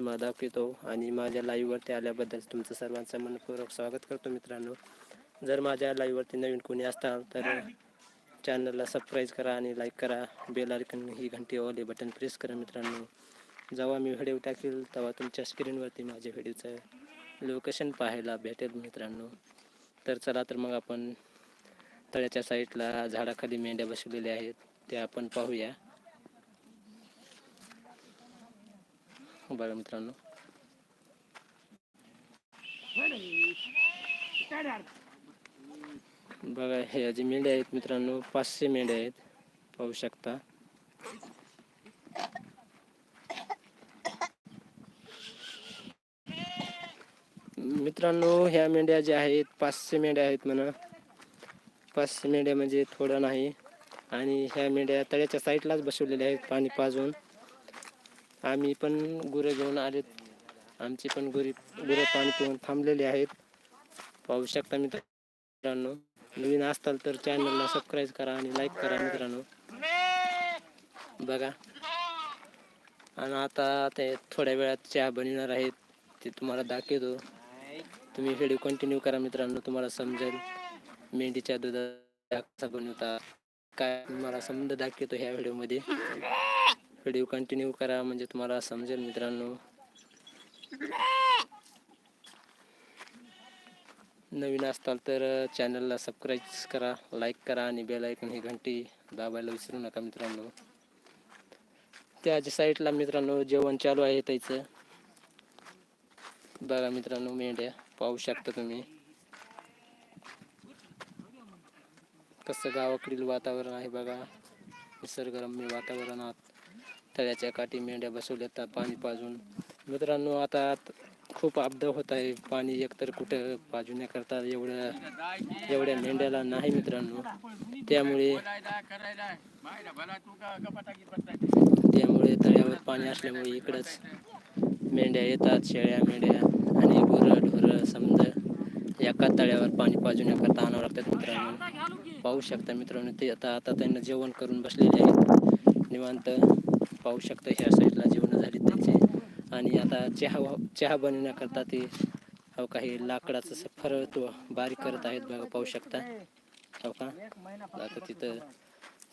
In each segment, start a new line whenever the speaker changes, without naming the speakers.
तुम्हाला दाखवितो आणि माझ्या लाईव्हवरती आल्याबद्दल तुमचं सर्वांचं मनपूर्वक स्वागत करतो मित्रांनो. जर माझ्या लाईव्हवरती नवीन कोणी असताल तर चॅनलला सबस्क्राईब करा आणि लाईक करा. बेल आयकन ही घंटी ओले बटन प्रेस करा मित्रांनो. जेव्हा मी व्हिडिओ टाकेल तेव्हा तुमच्या स्क्रीनवरती माझ्या व्हिडिओचं लोकेशन पाहायला भेटेल मित्रांनो. तर चला तर मग आपण तळ्याच्या साईडला झाडाखाली मेंढ्या बसवलेल्या आहेत. त्या आपण पाहूया. बघा मित्रांनो. बघा हे जे मेंढ्या आहेत मित्रांनो पाचशे मेंढ्या आहेत. पाहू शकता. मित्रांनो ह्या मेंढ्या ज्या आहेत पाचशे मेंढ्या आहेत म्हणा. पाचशे मेंढ्या म्हणजे थोडं नाही. आणि ह्या मेंढ्या तळ्याच्या साईडलाच बसवलेल्या आहेत पाणी पाजून. आम्ही पण गुरं घेऊन आलेत. आमची पण गुरी गुरं पाणी पिऊन थांबलेले आहेत. पाहू शकता मित्रांनो. नवीन असताल तर चॅनलला सबस्क्राईब करा आणि लाईक करा मित्रांनो. बघा. आणि आता ते थोड्या वेळात चहा बनवणार आहेत. ते तुम्हाला दाखवतो. तुम्ही व्हिडिओ कंटिन्यू करा मित्रांनो. तुम्हाला समजेल. मेंढीच्या दुधाचा कसा बनवता काय तुम्हाला समजा दाखवतो ह्या व्हिडिओमध्ये व्हिडिओ कंटिन्यू करा म्हणजे तुम्हाला समजेल मित्रांनो. नवीन असताल तर चॅनलला सबस्क्राईब करा लाईक करा आणि बेल ऐकून ही घंटी दाबायला विसरू नका मित्रांनो. त्याच्या साईडला मित्रांनो जेवण चालू आहे त्याचं. बघा मित्रांनो मेंढ्या पाहू शकता तुम्ही. कसं गावाकडील वातावरण आहे बघा. निसर्गरम्य वातावरणात तळ्याच्या काठी मेंढ्या बसवल्यात पाणी पाजून. मित्रांनो आता खूप अपदा होत आहे. पाणी एकतर कुठं पाजवण्याकरता एवढ्या एवढ्या मेंढ्याला नाही मित्रांनो. त्यामुळे त्यामुळे तळ्यावर पाणी असल्यामुळे इकडंच मेंढ्या येतात शेळ्या मेंढ्या आणि गुरं ढोरं समजा एका तळ्यावर पाणी पाजवण्याकरता आणावं लागतात मित्रांनो. पाहू शकता मित्रांनो ते आता आता त्यांना जेवण करून बसलेले आहेत. निवांत पाहू शकता ह्या साईडला जेवण झाली त्यांचे. आणि आता चहा चहा बनवण्याकरता ते हो काही लाकडाचं असं फरळ बारीक करत आहेत बघा पाहू शकता. हो का? आता तिथं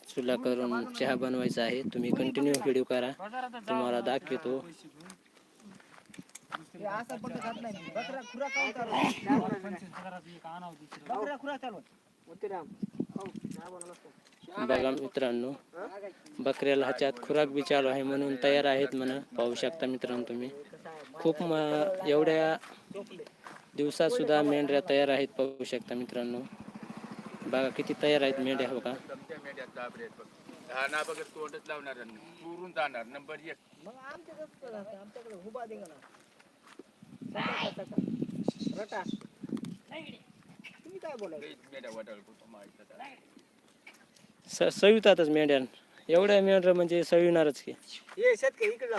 चुला करून चहा बनवायचा आहे. तुम्ही कंटिन्यू व्हिडिओ करा. तुम्हाला दाखवतो. बघा मित्रांनो बकऱ्याला ह्याच्यात खुराक बी चालू आहे म्हणून तयार आहेत म्हणा. पाहू शकता मित्रांनो तुम्ही. खूप म- एवढ्या दिवसात सुद्धा मेंढऱ्या तयार आहेत पाहू शकता मित्रांनो. बघा किती तयार आहेत मेंढ्या हो का?
तोंडच लावणार पुरून जाणार नंबर एक आता.
स सवितातच मेंढ्या एवढ्या मेंढ्या म्हणजे सविणारच की.
हे शेतकरी इकडला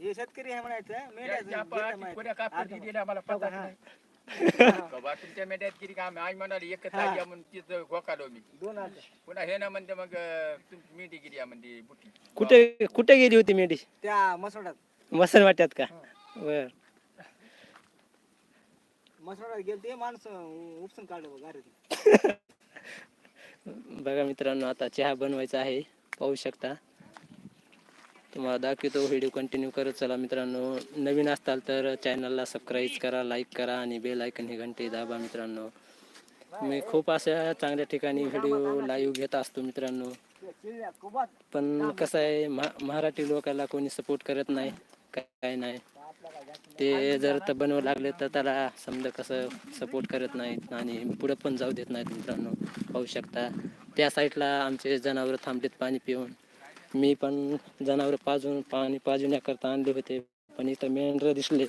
हे शेतकरी आहे म्हणायचं.
कोण्या कापड दिली आम्हाला पता
हा.
नाही. बाबा तुमच्या मेंढ्यात किती काम आई म्हणाली एकच
हा.
आहे म्हणून तिथं घोकालो मी.
दोन आले
पुन्हा हे ना म्हणते मग अं, तुमची मेंढी गिरी आहे म्हणते बुटी.
कुठे कुठे गेली होती मेंढी?
त्या मसोडात
मसन वाट्यात का? बर.
ते माणसं उपसून काढलं बघा
मित्रांनो आता चहा बनवायचा आहे पाहू शकता. तुम्हाला दाखवतो व्हिडिओ कंटिन्यू करत चला मित्रांनो. नवीन असताल तर चॅनलला सबस्क्राईब करा लाईक करा आणि बेल ऐकन हे घंटी दाबा मित्रांनो. मी खूप अशा चांगल्या ठिकाणी व्हिडिओ लाईव्ह घेत असतो मित्रांनो. पण कसं आहे महा मराठी लोकांना कोणी सपोर्ट करत नाही काय नाही. ते जर तर बनवू लागले तर त्याला समजा कसं सपोर्ट करत नाहीत आणि पुढं पण जाऊ देत नाहीत मित्रांनो. पाहू शकता. त्या साईडला आमचे जनावरं थांबलेत पाणी पिऊन. मी पण जनावरं पाजून पाणी पाजवण्याकरता आणले होते. पण इथं मेंढरं दिसले